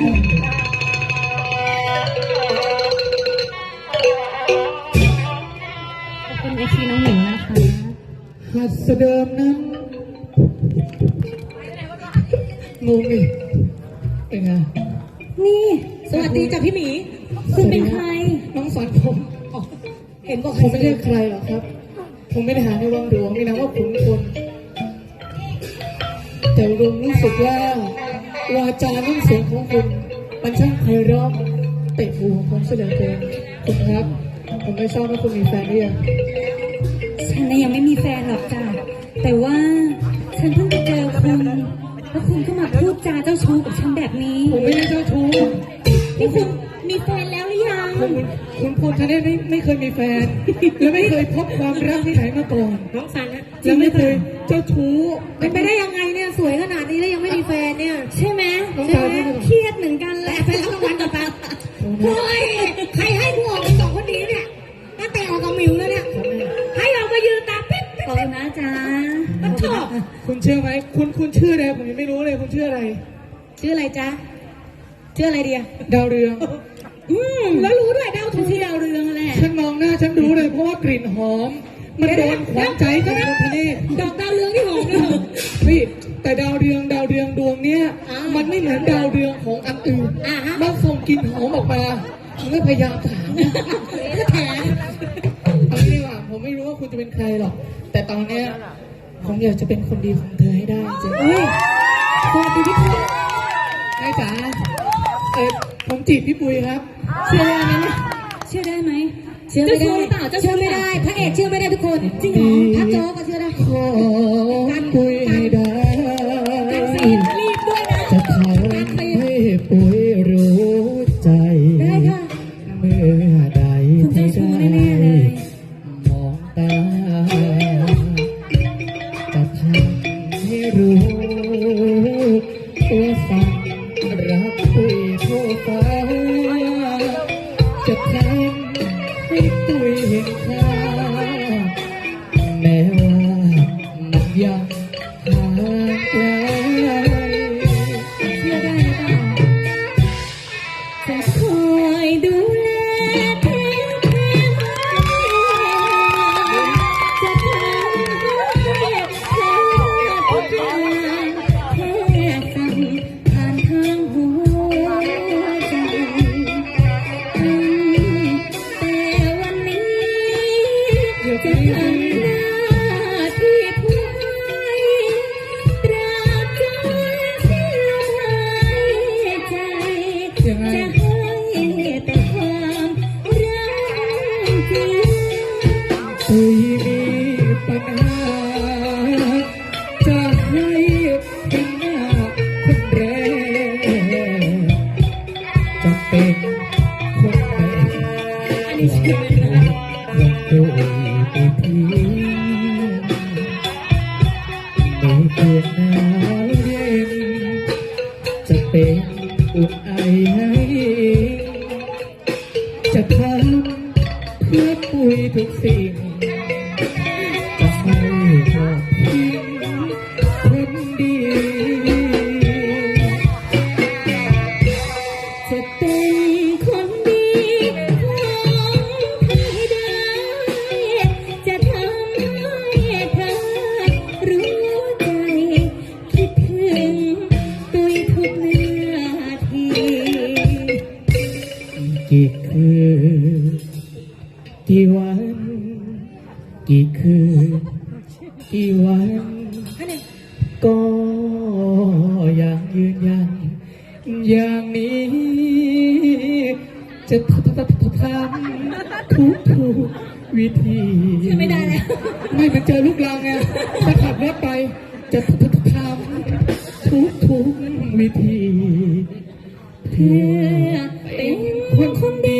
ขอบคุณเอชีน้องหมิวนะคะหัดเสดิมนั้นงงอีกเป็นไงนี่ สวัสดีจ้ะพี่หมี คุณเป็นใคร น้องสอนผมอ๋อเห็นบอกผมไม่ใช่ใครหรอกครับ ผมไม่ได้หาในวังหลวงนี่นะว่าขุนพลแต่ลุงรู้สึกว่า วาจาน้ำเสียงของคุณ มันช่างไพเราะเตะหูของผมเสียเหลือเกินคุณครับ ผมไม่ทราบว่าคุณมีแฟนหรือยังฉันน่ะยังไม่มีแฟนหรอกจ้ะแต่ว่าฉันเพิ่งไปเจอคุณแล้วคุณก็มาพูดจาเจ้าชู้กับฉันแบบนี้ ผมไม่ คุณคุณพลท่านไม่ไม่เคยมีแฟนและไม่เคยพบความรักที่ไหนมาก่อนน้องสันนะและไม่เคยเจ้าชู้ เป็นไปได้ยังไงเนี่ยสวยขนาดนี้แล้วยังไม่มีแฟนเนี่ย ใช่ไหมน้องใช่ตาไหมไม่ได้หรอเครียดเหมือนกันแหละไปรับรางวัลก่อนปะเฮ้ยใครให้กูออกเป็นสองคนนี้เนี่ยตั้งแต่ออกกับหมิวแล้วเนี่ย ให้ออกมายืนตาปิ๊บขอบคุณนะจ๊ะมันชอบ คุณเชื่อไหมคุณคุณชื่ออะไรผมยังไม่รู้เลยคุณชื่ออะไร ชื่ออะไรจ๊ะชื่ออะไรเดียดาวเรือง อืมแล้วรู้ด้วยดาวถูกที่ดาวเรืองแหละฉันมองหน้าฉันรู้เลยเพราะว่ากลิ่นหอม มันโดนขวัญใจของคนทะเลดอกดาวเรืองที่หอมด้วยเหรอ พี่แต่ดาวเรืองดาวเรืองดวงเนี้ยอ่ามัมันไม่เหมือนดาวเรืองของอันอื่นอ่าฮะ มันส่งกลิ่นหอมออกมาผมก็พยายามถาม ก็แถมเอางี้ดีกว่าผมไม่รู้ว่าคุณจะเป็นใครหรอก แต่ตอนเนี้ยผมอยากจะเป็นคนดีของเธอให้ได้จริงอุ้ยสวัสดีพี่ปุ้ยนายจ๋าเออ ผมจีบพี่ปุยครับ เชื่อได้ไหมเนี่ยเชื่อได้ไหมเชื่อไม่ได้เชื่อไม่ได้ พระเอกเชื่อไม่ได้ทุกคน จริงเหรอพระโจ๊กก็เชื่อได้ขอปุย แม้ว่ามันยังห่างไกลเชื่อได้หรือเปล่าจะคอยดู ตุยมีปัญหา จะให้เป็นหน้าคนแรกจะเป็นคนแรกอันนี้ชื่อเป็นอะไรยังตุยไปทิ้งไม่เพียงหนาวเย็นจะเป็นอุ่นไอให้จะทำเพื่อปุยทุกสิ่ง กี่คืนกี่วัน กี่คืนกี่วันก็ยังยืนยัน อย่างนี้ จะทำทุกทุกวิธีไม่ได้แล้วไม่มันเจอลูกเราไงถ้าขับรถไปจะทำทุกทุกวิธี เพื่อเป็น เพียงคนเดียว